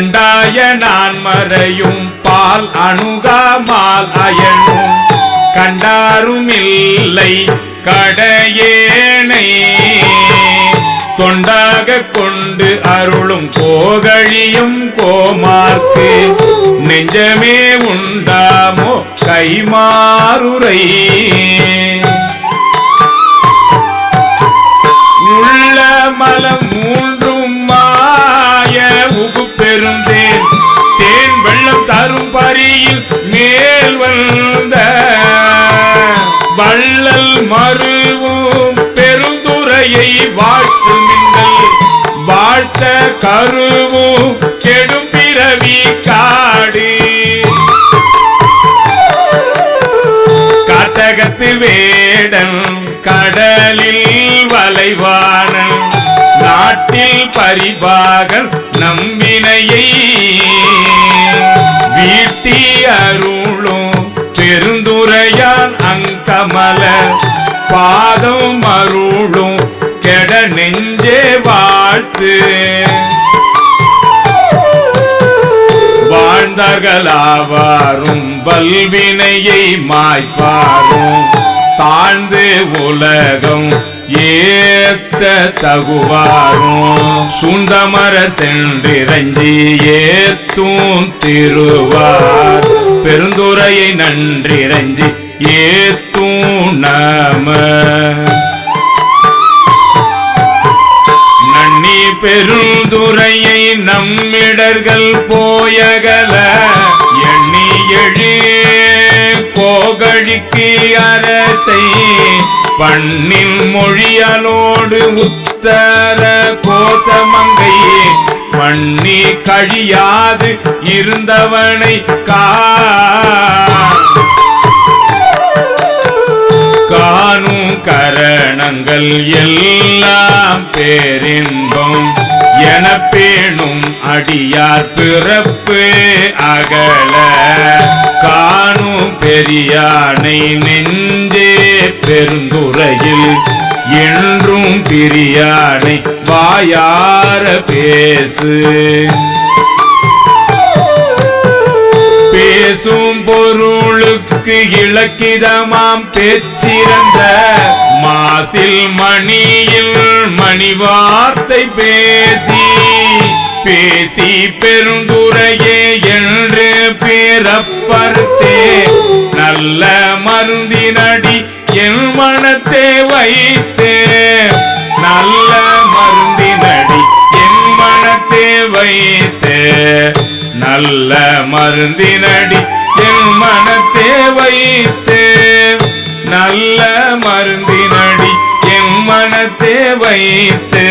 கண்டாய நான் மறையும் பால் அணுகாமால் அயனும். கண்டாரும் இல்லை கடையேனை. தொண்டாக கொண்டு அருளும் கோகழியும் கோமார்க்கு. நெஞ்சமே உண்டாமோ கைமாறுரை. உள்ள மலம் மேல் வள்ளல் மருவும் பெருந்துரையை வாழ்த்துமிங்கள் வாழ்த்த கருவும் கெடும் பிறவி காடு. காட்டகத்து வேடன் கடலில் வளைவானன். நாட்டில் பரிபாகன் நம்பினையை வாழ்த்து வாழ்ந்தார்களாவாரும் வல்வினையை மாய்ப்பாரும். தாழ்ந்து உலகம் ஏத்த தகுவாரும். சுந்தமர சென்றிறஞ்சி ஏத்தும் திருவார். பெருந்துரையை நன்றிறஞ்சி ஏத்தும் நம பெருந்துரையை நம்மிடர்கள் போயகல. எண்ணி எழு கோகழிக்கு அரசை. பண்ணின் மொழியலோடு உத்தர கோசமங்கை பண்ணி கழியாது இருந்தவனை கா. காணும் கரணங்கள் எல்லாம் பேரின் எனப்பேணும் அடியார் பிறப்பு அகல. காணும் பெரியானை நெஞ்சே பெருந்துறையில் என்றும் பிரியானை வாயார பேசு. பேசும் பொருளுக்கு இலக்கிதமாம் பேச்சிறந்த மாசில் மணியில் மணி வார்த்தை பேசி பேசி பெருந்துரையே என்று பிறப்பறுத்தே நல்ல மருந்தினடி என் மனத்தை வைத்தே. நல்ல மருந்தினடி என் மனத்தை வைத்தே. நல்ல மருந்தினடி என் மனத்தை வைத்து வைத்து